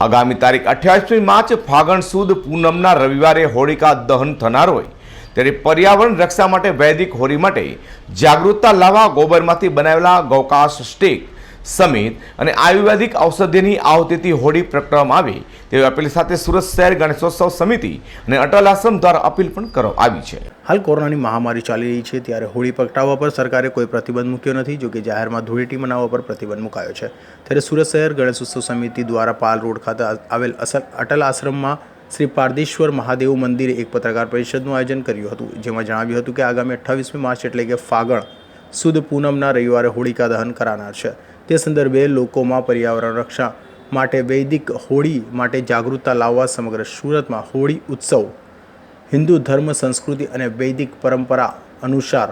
આગામી તારીખ અઠ્યાવીસમી માર્ચ ફાગણ સુદ પૂનમના રવિવારે હોળિકા દહન થનાર હોય ત્યારે પર્યાવરણ રક્ષા માટે વૈદિક હોળી માટે જાગૃતતા લાવવા ગોબરમાંથી બનાવેલા ગૌકાશ સ્ટીક સમિત અને આયુર્વેદિક ઔષધિની આવતીથી હોળી પ્રગટાવવામાં આવી. તેવી અપીલ સાથે સુરત શહેર ગણેશોત્સવ સમિતિ અને અટલ આશ્રમ દ્વારા અપીલ પણ કરવામાં આવી છે. હાલ કોરોનાની મહામારી ચાલી રહી છે ત્યારે હોળી પ્રગટાવવા પર સરકારે કોઈ પ્રતિબંધ મૂક્યો નથી, જોકે જાહેરમાં ધૂળેટી મનાવવા પર પ્રતિબંધ મુકાયો છે. ત્યારે સુરત શહેર ગણેશ ઉત્સવ સમિતિ દ્વારા પાલ રોડ ખાતે આવેલ અસલ અટલ આશ્રમમાં શ્રી પારદેશ્વર મહાદેવ મંદિરે એક પત્રકાર પરિષદનું આયોજન કર્યું હતું, જેમાં જણાવ્યું હતું કે આગામી અઠ્ઠાવીસમી માર્ચ એટલે કે ફાગણ સુદ પૂનમના રવિવારે હોળિકા દહન કરાનાર છે. તે સંદર્ભે લોકોમાં પર્યાવરણ રક્ષા માટે વૈદિક હોળી માટે જાગૃતતા લાવવા સમગ્ર સુરતમાં હોળી ઉત્સવ હિન્દુ ધર્મ, સંસ્કૃતિ અને વૈદિક પરંપરા અનુસાર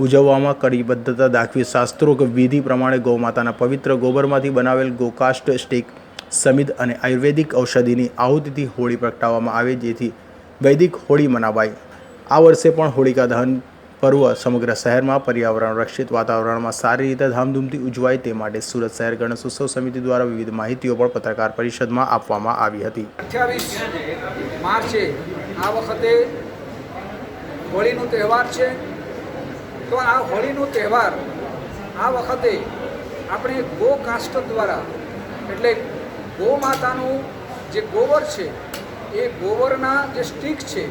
ઉજવવામાં કડીબદ્ધતા દાખવી શાસ્ત્રોક વિધિ પ્રમાણે ગૌમાતાના પવિત્ર ગોબરમાંથી બનાવેલ ગોકાષ્ટ સ્ટીક, સમિત અને આયુર્વેદિક ઔષધિની આહુતિથી હોળી પ્રગટાવવામાં આવે, જેથી વૈદિક હોળી મનાવાય. આ વર્ષે પણ હોળિકા દહન પર્વ સમગ્ર શહેરમાં પર્યાવરણ રક્ષિત વાતાવરણમાં સારી રીતે ધામધૂમથી ઉજવાય તે માટે સુરત શહેર ગણેશ ઉત્સવ સમિતિ દ્વારા વિવિધ માહિતીઓ પણ પત્રકાર પરિષદમાં આપવામાં આવી હતી. અઠ્યાવીસ માર્ચે આ વખતે હોળીનો તહેવાર છે. તો આ હોળીનો તહેવાર આ વખતે આપણે ગો કાસ્ટ દ્વારા, એટલે ગો માતાનું જે ગોબર છે, એ ગોબરના જે સ્ટીક છે,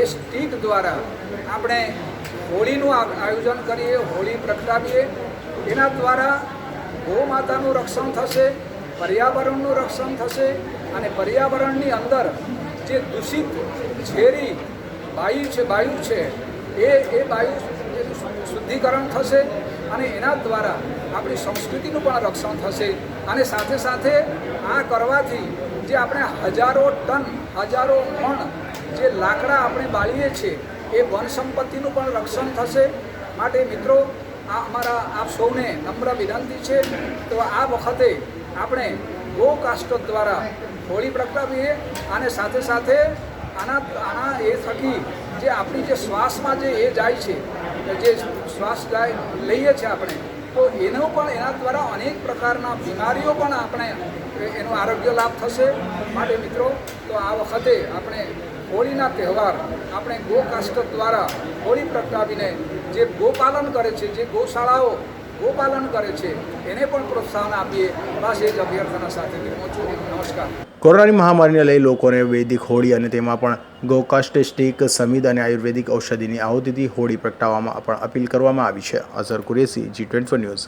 એ સ્ટીક દ્વારા આપણે હોળીનું આયોજન કરીએ, હોળી પ્રગટાવીએ. એના દ્વારા ગો માતાનું રક્ષણ થશે, પર્યાવરણનું રક્ષણ થશે અને પર્યાવરણની અંદર જે દૂષિત ઝેરી વાયુ છે વાયુ છે, એ એ વાયુ શુદ્ધિકરણ થશે અને એના દ્વારા આપણી સંસ્કૃતિનું પણ રક્ષણ થશે. અને સાથે સાથે આ કરવાથી જે આપણે હજારો ટન, હજારો મણ જે લાકડા આપણે બાળીએ છીએ એ વન સંપત્તિનું પણ રક્ષણ થશે. માટે મિત્રો, આ અમારા આપ સૌને નમ્ર વિનંતી છે. તો આ વખતે આપણે ગો કાસ્ટ દ્વારા હોળી પ્રગટાવીએ અને સાથે સાથે આના આના એ થકી જે આપણી જે શ્વાસમાં જે એ જાય છે જે શ્વાસ જાય, લઈએ છીએ આપણે. તો એનો પણ એના દ્વારા અનેક પ્રકારના બીમારીઓ પણ આપણે, એનો આરોગ્ય લાભ થશે. માટે મિત્રો, તો આ વખતે આપણે હોળીના તહેવાર આપણે ગો કાસ્ટ દ્વારા હોળી પ્રગટાવીને જે ગોપાલન કરે છે, જે ગૌશાળાઓ ગોપાલન કરે છે, એને પણ પ્રોત્સાહન આપીએ. બસ એ જ અભ્યર્થના સાથે નમસ્કાર. કોરોનાની મહામારીને લઈ લોકોને વૈદિક હોળી અને તેમાં પણ ગૌકાષ્ટ સ્ટીક, સમિદ અને આયુર્વેદિક ઔષધિની આહુતિથી હોળી પ્રગટાવવામાં પણ અપીલ કરવામાં આવી છે. Azhar Qureshi, G twenty news.